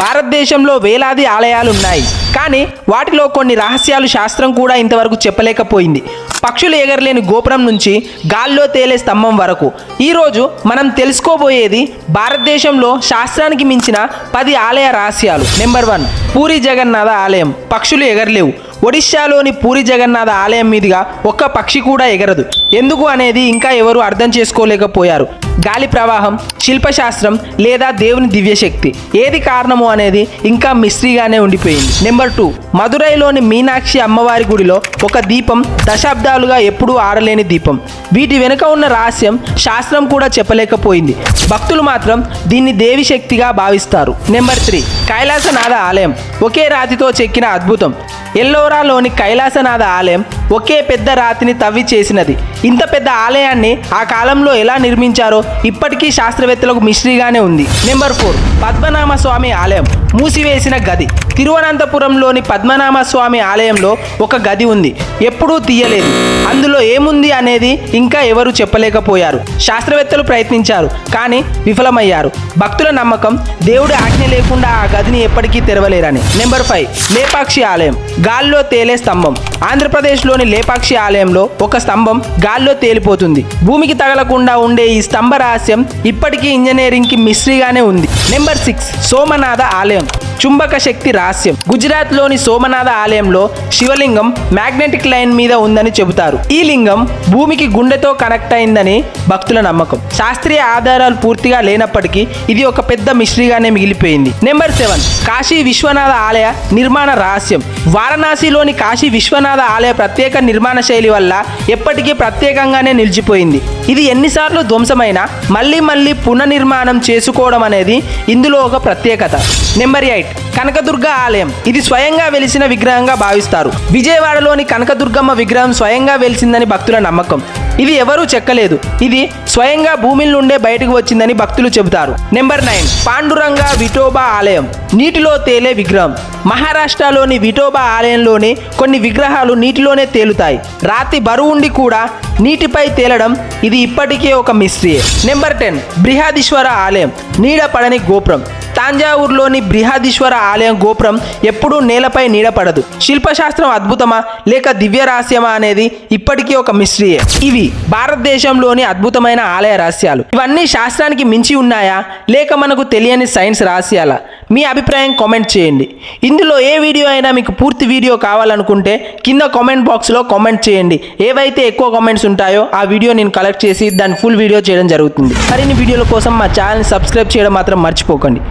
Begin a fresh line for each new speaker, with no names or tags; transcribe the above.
భారతదేశంలో వేలాది ఆలయాలు ఉన్నాయి కానీ వాటిలో కొన్ని రహస్యాలు శాస్త్రం కూడా ఇంతవరకు చెప్పలేకపోయింది. పక్షులు ఎగరలేని గోపురం నుంచి గాల్లో తేలే స్తంభం వరకు. ఈరోజు మనం తెలుసుకోబోయేది భారతదేశంలో శాస్త్రానికి మించిన పది ఆలయ రహస్యాలు. నెంబర్ వన్ పూరి జగన్నాథ ఆలయం. పక్షులు ఎగరలేవు. ఒడిశాలోని పూరి జగన్నాథ ఆలయం మీదుగా ఒక్క పక్షి కూడా ఎగరదు. ఎందుకు అనేది ఇంకా ఎవరు అర్థం చేసుకోలేకపోయారు. గాలి ప్రవాహం శిల్పశాస్త్రం లేదా దేవుని దివ్యశక్తి. ఏది కారణము అనేది ఇంకా మిస్టరీగానే ఉండిపోయింది. నెంబర్ టూ మదురైలోని మీనాక్షి అమ్మవారి గుడిలో ఒక దీపం దశాబ్దాలుగా ఎప్పుడూ ఆడలేని దీపం. వీటి వెనుక ఉన్న రహస్యం శాస్త్రం కూడా చెప్పలేకపోయింది. భక్తులు మాత్రం దీన్ని దేవి శక్తిగా భావిస్తారు. నెంబర్ త్రీ కైలాసనాథ ఆలయం. ఒకే రాతితో చెక్కిన అద్భుతం. ఎల్లోరాలోని కైలాసనాథ ఆలయం ఒకే పెద్ద రాతిని తవ్వి చేసినది. ఇంత పెద్ద ఆలయాన్ని ఆ కాలంలో ఎలా నిర్మించారో ఇప్పటికీ శాస్త్రవేత్తలకు మిస్టరీగానే ఉంది. నెంబర్ ఫోర్ పద్మనామ స్వామి ఆలయం మూసివేసిన గది. తిరువనంతపురంలోని పద్మనామ స్వామి ఆలయంలో ఒక గది ఉంది. ఎప్పుడూ తీయలేదు. అందులో ఏముంది అనేది ఇంకా ఎవరు చెప్పలేకపోయారు. శాస్త్రవేత్తలు ప్రయత్నించారు కానీ విఫలమయ్యారు. భక్తుల నమ్మకం దేవుడి ఆజ్ఞ లేకుండా ఆ గదిని ఎప్పటికీ తెరవలేరని. నెంబర్ ఫైవ్ లేపాక్షి ఆలయం. గాల్లో తేలే స్తంభం. ఆంధ్రప్రదేశ్లోని లేపాక్షి ఆలయంలో ఒక స్తంభం గాల్లో తేలిపోతుంది. భూమికి తగలకుండా ఉండే ఈ స్తంభ రహస్యం ఇప్పటికీ ఇంజనీరింగ్కి మిస్టరీగానే ఉంది. నెంబర్ సిక్స్ సోమనాథ ఆలయం. చుంబక శక్తి రహస్యం. గుజరాత్లోని సోమనాథ ఆలయంలో శివలింగం మ్యాగ్నెటిక్ లైన్ మీద ఉందని చెబుతారు. ఈ లింగం భూమికి గుండెతో కనెక్ట్ అయిందని భక్తుల నమ్మకం. శాస్త్రీయ ఆధారాలు పూర్తిగా లేనప్పటికీ ఇది ఒక పెద్ద మిస్టరీగానే మిగిలిపోయింది. Number seven. కాశీ విశ్వనాథ ఆలయ నిర్మాణ రహస్యం. వారణాసిలోని కాశీ విశ్వనాథ ఆలయ ప్రత్యేక నిర్మాణ శైలి వల్ల ఎప్పటికీ ప్రత్యేకంగానే నిలిచిపోయింది. ఇది ఎన్నిసార్లు ధ్వంసమైనా మళ్ళీ మళ్ళీ పునర్నిర్మాణం చేసుకోవడం అనేది ఇందులో ఒక ప్రత్యేకత. Number eight. కనకదుర్గ ఆలయం. ఇది స్వయంగా వెలిసిన విగ్రహంగా భావిస్తారు. విజయవాడలోని కనకదుర్గమ్మ విగ్రహం స్వయంగా వెలిసిందని భక్తుల నమ్మకం. ఇది ఎవరూ చెక్కలేదు. ఇది స్వయంగా భూమిల నుండే బయటకు వచ్చిందని భక్తులు చెబుతారు. నెంబర్ నైన్ పాండురంగ విఠోబా ఆలయం. నీటిలో తేలే విగ్రహం. మహారాష్ట్రలోని విఠోబా ఆలయంలోని కొన్ని విగ్రహాలు నీటిలోనే తేలుతాయి. రాతి బరువుండి కూడా నీటిపై తేలడం ఇది ఇప్పటికే ఒక మిస్ట్రీ నెంబర్ టెన్ బృహాదీశ్వర ఆలయం. నీడ పడని గోపురం. తాంజావూరులోని బృహదీశ్వర ఆలయం గోపురం ఎప్పుడూ నేలపై నీడపడదు. శిల్పశాస్త్రం అద్భుతమా? లేక దివ్య రహస్యమా అనేది ఇప్పటికీ ఒక మిస్టరీయే ఇవి భారతదేశంలోని అద్భుతమైన ఆలయ రహస్యాలు. ఇవన్నీ శాస్త్రానికి మించి ఉన్నాయా? లేక మనకు తెలియని సైన్స్ రహస్యాలా? మీ అభిప్రాయం కామెంట్ చేయండి. ఇందులో ఏ వీడియో అయినా మీకు పూర్తి వీడియో కావాలనుకుంటే కింద కామెంట్ బాక్స్లో కామెంట్ చేయండి. ఏవైతే ఎక్కువ కామెంట్స్ ఉంటాయో ఆ వీడియో నేను కలెక్ట్ చేసి దాని ఫుల్ వీడియో చేయడం జరుగుతుంది. మరిన్ని వీడియోల కోసం మా ఛానల్ని సబ్స్క్రైబ్ చేయడం మాత్రం మర్చిపోకండి.